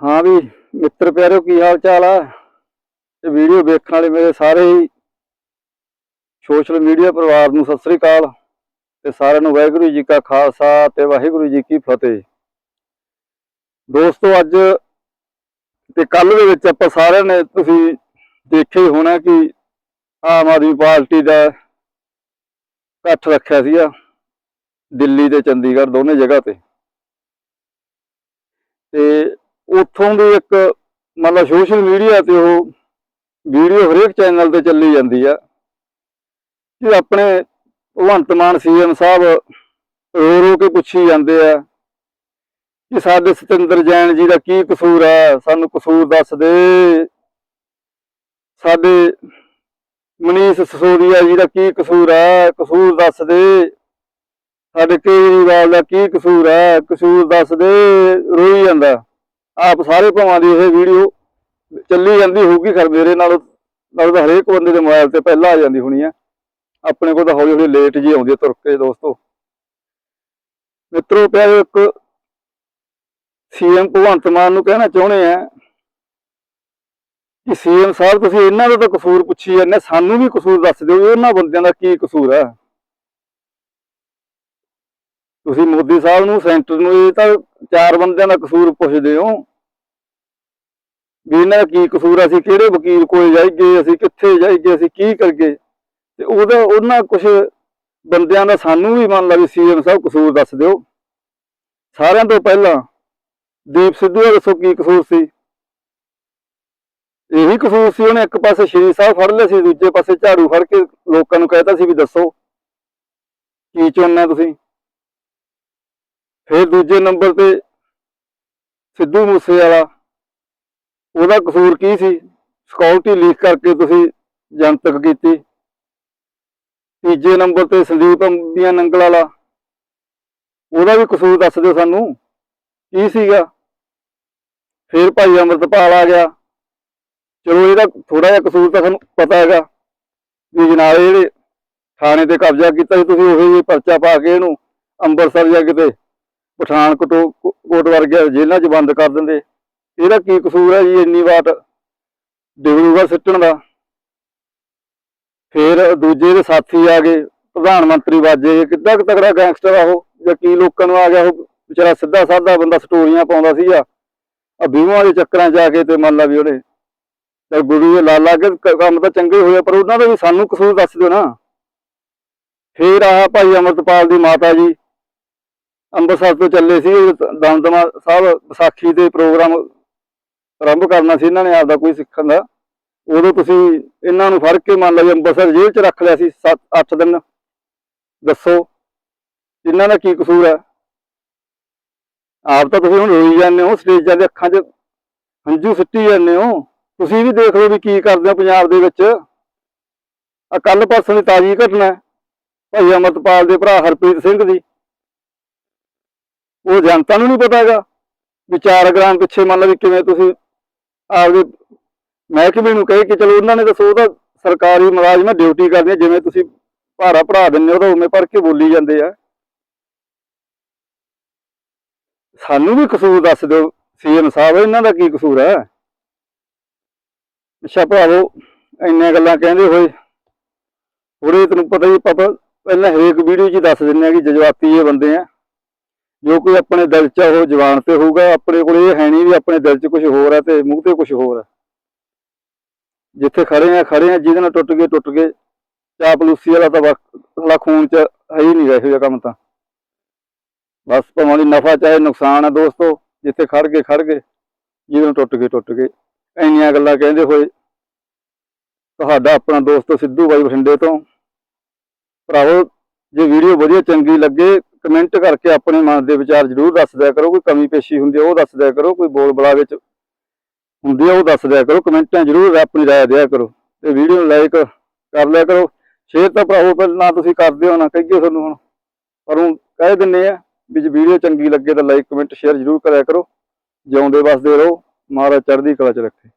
ਹਾਂ ਵੀ, ਮਿੱਤਰ ਪਿਆਰਿਓ ਕੀ ਹਾਲ ਚਾਲ ਆ? ਤੇ ਵੀਡੀਓ ਵੇਖਣ ਵਾਲੇ ਮੇਰੇ ਸਾਰੇ ਹੀ ਸੋਸ਼ਲ ਮੀਡੀਆ ਪਰਿਵਾਰ ਨੂੰ ਸਤਿ ਸ੍ਰੀ ਅਕਾਲ ਤੇ ਸਾਰਿਆਂ ਨੂੰ ਵਾਹਿਗੁਰੂ ਜੀ ਕਾ ਖਾਲਸਾ ਤੇ ਵਾਹਿਗੁਰੂ ਜੀ ਕੀ ਫਤਿਹ। ਦੋਸਤੋ, ਅੱਜ ਤੇ ਕੱਲ ਦੇ ਵਿੱਚ ਆਪਾਂ ਸਾਰਿਆਂ ਨੇ ਤੁਸੀਂ ਦੇਖਿਆ ਹੀ ਹੋਣਾ ਕਿ ਆਮ ਆਦਮੀ ਪਾਰਟੀ ਦਾ ਇਕੱਠ ਰੱਖਿਆ ਸੀਗਾ, ਦਿੱਲੀ ਤੇ ਚੰਡੀਗੜ੍ਹ ਦੋਨੇ ਜਗ੍ਹਾ ਤੇ। ਤੇ ਉੱਥੋਂ ਦੀ ਇੱਕ ਮਤਲਬ ਸੋਸ਼ਲ ਮੀਡੀਆ ਤੇ ਉਹ ਵੀਡੀਓ ਹਰੇਕ ਚੈਨਲ ਤੇ ਚੱਲੀ ਜਾਂਦੀ ਆ। ਕਿ ਆਪਣੇ ਭਗਵੰਤ ਮਾਨ ਸੀਐਮ ਸਾਹਿਬ ਰੋ ਰੋ ਕੇ ਪੁੱਛੀ ਜਾਂਦੇ ਆ ਕਿ ਸਾਡੇ ਸਤਿੰਦਰ ਜੈਨ ਜੀ ਦਾ ਕੀ ਕਸੂਰ ਆ? ਸਾਨੂੰ ਕਸੂਰ ਦੱਸ ਦੇ। ਸਾਡੇ ਮਨੀਸ਼ ਸਸੋਦੀਆ ਜੀ ਦਾ ਕੀ ਕਸੂਰ ਆ? ਕਸੂਰ ਦੱਸ ਦੇ। ਸਾਡੇ ਕੇਜਰੀਵਾਲ ਦਾ ਕੀ ਕਸੂਰ ਆ? ਕਸੂਰ ਦੱਸ ਦੇ। ਰੋਈ ਜਾਂਦਾ। ਆਪ ਸਾਰੇ ਭਾਵਾਂ ਦੀ ਇਹ ਵੀਡੀਓ ਚੱਲੀ ਜਾਂਦੀ ਹੋਊਗੀ ਖਰ ਮੇਰੇ ਨਾਲ ਨਾਲ ਤਾਂ ਹਰੇਕ ਬੰਦੇ ਦੇ ਮੋਬਾਈਲ ਤੇ ਪਹਿਲਾਂ ਆ ਜਾਂਦੀ ਹੋਣੀ ਆ। ਆਪਣੇ ਕੋਲ ਤਾਂ ਹੌਲੀ ਹੌਲੀ ਲੇਟ ਜੀ ਆਉਂਦੀ ਤੁਰ ਕੇ ਦੋਸਤੋ। ਮਿੱਤਰੋ ਪਿਆਰਿਓ ਇੱਕ ਸੀਐਮ ਭਗਵੰਤ ਮਾਨ ਨੂੰ ਕਹਿਣਾ ਚਾਹੁੰਦੇ ਆ ਕਿ ਸੀਐਮ ਸਾਹਿਬ, ਤੁਸੀਂ ਇਹਨਾਂ ਦਾ ਤਾਂ ਕਸੂਰ ਪੁੱਛੀ ਜਾਂਦੇ ਸਾਨੂੰ ਵੀ ਕਸੂਰ ਦੱਸ ਦਿਓ ਵੀ ਬੰਦਿਆਂ ਦਾ ਕੀ ਕਸੂਰ ਆ? ਤੁਸੀਂ ਮੋਦੀ ਸਾਹਿਬ ਨੂੰ, ਸੈਂਟਰ ਨੂੰ, ਇਹ ਤਾਂ ਚਾਰ ਬੰਦਿਆਂ ਦਾ ਕਸੂਰ ਪੁੱਛਦੇ ਹੋ। ਵੀ ਇਹਨਾਂ ਦਾ ਕੀ ਕਸੂਰ ਅਸੀਂ ਕਿਹੜੇ ਵਕੀਲ ਕੋਲ ਜਾਈਏ? ਅਸੀਂ ਕਿੱਥੇ ਜਾਈਏ? ਅਸੀਂ ਕੀ ਕਰਗੇ ਤੇ ਉਹਦਾ, ਉਹਨਾਂ ਕੁਝ ਬੰਦਿਆਂ ਦਾ ਸਾਨੂੰ ਵੀ ਮੰਨ ਲਾ ਵੀ ਸੀਐਮ ਸਾਹਿਬ ਕਸੂਰ ਦੱਸ ਦਿਓ। ਸਾਰਿਆਂ ਤੋਂ ਪਹਿਲਾਂ ਦੀਪ ਸਿੱਧੂ ਦਾ ਦੱਸੋ ਕੀ ਕਸੂਰ ਸੀ? ਇਹੀ ਕਸੂਰ ਸੀ, ਉਹਨੇ ਇੱਕ ਪਾਸੇ ਸ਼੍ਰੀ ਸਾਹਿਬ ਫੜ ਲਿਆ ਸੀ, ਦੂਜੇ ਪਾਸੇ ਝਾੜੂ ਫੜ ਕੇ ਲੋਕਾਂ ਨੂੰ ਕਹਿਤਾ ਸੀ ਵੀ ਦੱਸੋ। ਕੀ ਚੁਣਨਾ ਤੁਸੀਂ? ਫਿਰ ਦੂਜੇ ਨੰਬਰ ਤੇ ਸਿੱਧੂ ਮੂਸੇਵਾਲਾ, ਉਹਦਾ ਕਸੂਰ ਕੀ ਸੀ? ਸਿਕਿਉਰਿਟੀ ਲੀਕ ਕਰਕੇ ਤੁਸੀਂ ਜਨਤਕ ਕੀਤੀ। ਤੀਜੇ ਨੰਬਰ ਤੇ ਸੰਦੀਪ ਅੰਬੀਆਂ ਨੰਗਲ ਵਾਲਾ ਉਹਦਾ ਵੀ ਕਸੂਰ ਦੱਸ ਦਿਓ ਸਾਨੂੰ, ਕੀ ਸੀਗਾ? ਫਿਰ ਭਾਈ ਅਮਰਤਪਾਲ ਆ ਗਿਆ। ਚਲੋ ਇਹਦਾ ਥੋੜਾ ਜਿਹਾ ਕਸੂਰ ਤਾਂ ਸਾਨੂੰ ਪਤਾ ਹੈਗਾ ਵੀ ਜਨਾਲੇ ਜਿਹੜੇ ਥਾਣੇ ਤੇ ਕਬਜ਼ਾ ਕੀਤਾ ਸੀ, ਤੁਸੀਂ ਉਹੀ ਪਰਚਾ ਪਾ ਕੇ ਇਹਨੂੰ ਅੰਮ੍ਰਿਤਸਰ ਜਾਂ ਕਿਤੇ ਪਠਾਨਕੋਟ ਕੋਟ ਵਰਗੇ ਜੇਲ੍ਹਾਂ 'ਚ ਬੰਦ ਕਰ ਦਿੰਦੇ। ਇਹਦਾ ਕੀ ਕਸੂਰ ਹੈ ਜੀ ਇੰਨੀ ਵਾਰ ਡਿਬਰੂਗੜ੍ਹ ਸਿੱਟਣ ਦਾ? ਫਿਰ ਦੂਜੇ ਦੇ ਸਾਥੀ ਆ ਗਏ, ਪ੍ਰਧਾਨ ਮੰਤਰੀ ਵਾਜੇ ਕਿੱਦਾਂ ਤਕੜਾ ਗੈਂਗਸਟਰ ਆ ਉਹ, ਜਾਂ ਕੀ ਲੋਕਾਂ ਨੂੰ ਆ ਗਿਆ ਉਹ, ਵਿਚਾਰਾ ਸਿੱਧਾ ਸਾਦਾ ਬੰਦਾ ਸਟੋਰੀਆਂ ਪਾਉਂਦਾ ਸੀਗਾ। ਆ ਭੀਮਾਂ ਦੇ ਚੱਕਰਾਂ 'ਚ ਆ ਕੇ ਤੇ ਮੰਨ ਲਾ ਵੀ ਉਹਨੇ ਤੇ ਗੁਰੂ ਦੇ ਲਾ ਲਾ ਕੇ ਕੰਮ ਤਾਂ ਚੰਗੇ ਹੋਏ ਪਰ ਉਹਨਾਂ ਦਾ ਵੀ ਸਾਨੂੰ ਕਸੂਰ ਦੱਸ ਦਿਓ ਨਾ। ਫੇਰ ਆਹ ਭਾਈ ਅਮਰਤਪਾਲ ਦੀ ਮਾਤਾ ਜੀ ਅੰਮ੍ਰਿਤਸਰ ਤੋਂ ਚੱਲੇ ਸੀ ਦਮਦਮਾ ਸਾਹਿਬ ਵਿਸਾਖੀ ਦੇ ਪ੍ਰੋਗਰਾਮ ਆਰੰਭ ਕਰਨਾ ਸੀ, ਇਹਨਾਂ ਨੇ ਆਪਦਾ ਕੋਈ ਸਿੱਖਣ ਦਾ। ਉਦੋਂ ਤੁਸੀਂ ਇਹਨਾਂ ਨੂੰ ਫੜ ਕੇ ਮੰਨ ਲਓ ਜੀ ਅੰਮ੍ਰਿਤਸਰ ਜੇਲ੍ਹ 'ਚ ਰੱਖ ਲਿਆ ਸੀ 7-8 ਦਿਨ। ਦੱਸੋ, ਇਹਨਾਂ ਦਾ ਕੀ ਕਸੂਰ ਹੈ? ਆਪ ਤਾਂ ਤੁਸੀਂ ਹੁਣ ਰੋਈ ਜਾਂਦੇ ਹੋ, ਸਟੇਜਾਂ ਦੇ ਅੱਖਾਂ 'ਚ ਹੰਝੂ ਸਿੱਟੀ ਜਾਂਦੇ ਹੋ। ਤੁਸੀਂ ਵੀ ਦੇਖ ਲਓ ਵੀ ਕੀ ਕਰਦੇ ਹੋ ਪੰਜਾਬ ਦੇ ਵਿੱਚ। ਆ ਕੱਲ ਪਰਸੋਂ ਦੀ ਤਾਜ਼ੀ ਘਟਨਾ ਹੈ, ਭਾਈ ਅਮਰਤਪਾਲ ਦੇ ਭਰਾ ਹਰਪ੍ਰੀਤ ਸਿੰਘ ਦੀ। ਉਹ ਜਨਤਾ ਨੂੰ ਨਹੀਂ ਪਤਾ ਹੈਗਾ ਵੀ 4 ਗ੍ਰਾਮ ਪਿੱਛੇ ਮੰਨ ਲਓ ਵੀ ਕਿਵੇਂ ਤੁਸੀਂ ਆਪਦੇ ਮਹਿਕਮੇ ਨੂੰ ਕਹੇ ਕਿ ਚਲੋ ਉਹਨਾਂ ਨੇ ਦੱਸੋ ਉਹਦਾ ਸਰਕਾਰੀ ਮੁਲਾਜ਼ਮ ਡਿਊਟੀ ਕਰਦੇ ਆ ਜਿਵੇਂ ਤੁਸੀਂ ਭਾਰਾ ਭਰਾ ਦਿੰਦੇ ਹੋ ਤਾਂ ਉਵੇਂ ਭਰ ਕੇ ਬੋਲੀ ਜਾਂਦੇ ਆ। ਸਾਨੂੰ ਵੀ ਕਸੂਰ ਦੱਸ ਦਿਓ, ਸੀਐਮ ਸਾਹਿਬ, ਇਹਨਾਂ ਦਾ ਕੀ ਕਸੂਰ ਹੈ? ਅੱਛਾ ਭਰਾਵੋ, ਇੰਨੀਆਂ ਗੱਲਾਂ ਕਹਿੰਦੇ ਹੋਏ। ਥੋੜੇ ਤੈਨੂੰ ਪਤਾ ਹੀ ਪਾਪਾ, ਪਹਿਲਾਂ ਹਰੇਕ ਵੀਡੀਓ 'ਚ ਦੱਸ ਦਿੰਦੇ ਆ ਕਿ ਜਜ਼ਬਾਤੀ ਇਹ ਬੰਦੇ ਆ। ਜੋ ਕੋਈ ਆਪਣੇ ਦਿਲ 'ਚ ਆ, ਉਹ ਜ਼ਬਾਨ ਤੇ ਹੋਊਗਾ, ਆਪਣੇ ਕੋਲ ਇਹ ਹੈ ਨਹੀਂ ਵੀ ਆਪਣੇ ਦਿਲ 'ਚ ਕੁਝ ਹੋਰ ਹੈ ਤੇ ਮੂੰਹ ਤੇ ਕੁਝ ਹੋਰ ਹੈ ਜਿੱਥੇ ਖੜੇ ਆ ਖੜੇ ਆ, ਜਿਹਦੇ ਨਾਲ ਟੁੱਟ ਗਏ ਟੁੱਟ ਗਏ। ਚਾਪਲੂਸੀ ਵਾਲਾ ਤਾਂ ਵਕ- ਖੂਨ 'ਚ ਹੈ ਹੀ ਨਹੀਂ ਇਹੋ ਜਿਹਾ ਕੰਮ ਤਾਂ। ਬਸ ਭਾਵੇਂ ਨਫਾ ਚਾਹੇ ਨੁਕਸਾਨ ਹੈ ਦੋਸਤੋ, ਜਿੱਥੇ ਖੜ ਗਏ ਖੜ ਗਏ। ਜਿਹਦੇ ਨਾਲ ਟੁੱਟ ਗਏ ਟੁੱਟ ਗਏ। ਇੰਨੀਆਂ ਗੱਲਾਂ ਕਹਿੰਦੇ ਹੋਏ, ਤੁਹਾਡਾ ਆਪਣਾ ਦੋਸਤ ਸਿੱਧੂ ਬਾਈ ਬਠਿੰਡੇ ਤੋਂ। ਭਰਾਵੋ, ਜੇ ਵੀਡੀਓ ਵਧੀਆ ਚੰਗੀ ਲੱਗੇ ਕਮੈਂਟ ਕਰਕੇ ਆਪਣੇ ਮਨ ਦੇ ਵਿਚਾਰ ਜ਼ਰੂਰ ਦੱਸ ਦਿਆ ਕਰੋ, ਕੋਈ ਕਮੀ ਪੇਸ਼ੀ ਹੁੰਦੀ ਹੈ ਉਹ ਦੱਸ ਦਿਆ ਕਰੋ, ਕੋਈ ਬੋਲ ਬਲਾ ਵਿੱਚ ਹੁੰਦੀ ਹੈ ਉਹ ਦੱਸ ਦਿਆ ਕਰੋ ਕਮੈਂਟਾਂ ਜ਼ਰੂਰ ਆਪਣੀ ਰਾਏ ਦਿਆ ਕਰੋ ਤੇ ਵੀਡੀਓ ਨੂੰ ਲਾਈਕ ਕਰ ਲਿਆ ਕਰੋ ਸ਼ੇਅਰ ਤਾਂ ਭਰਾਵੋ ਪਹਿਲਾਂ ਤੁਸੀਂ ਕਰਦੇ ਹੋ ਨਾ ਕਹੀਏ ਤੁਹਾਨੂੰ ਹੁਣ, ਪਰ ਉਹ ਕਹਿ ਦਿੰਨੇ ਆ ਵੀ ਜੇ ਵੀਡੀਓ ਚੰਗੀ ਲੱਗੇ ਤਾਂ ਲਾਈਕ ਕਮੈਂਟ ਸ਼ੇਅਰ ਜ਼ਰੂਰ ਕਰਿਆ ਕਰੋ, ਜਿਉਂਦੇ ਵਸਦੇ ਰਹੋ, ਮਹਾਰਾਜ ਚੜ੍ਹਦੀ ਕਲਾ ਚ ਰੱਖੇ।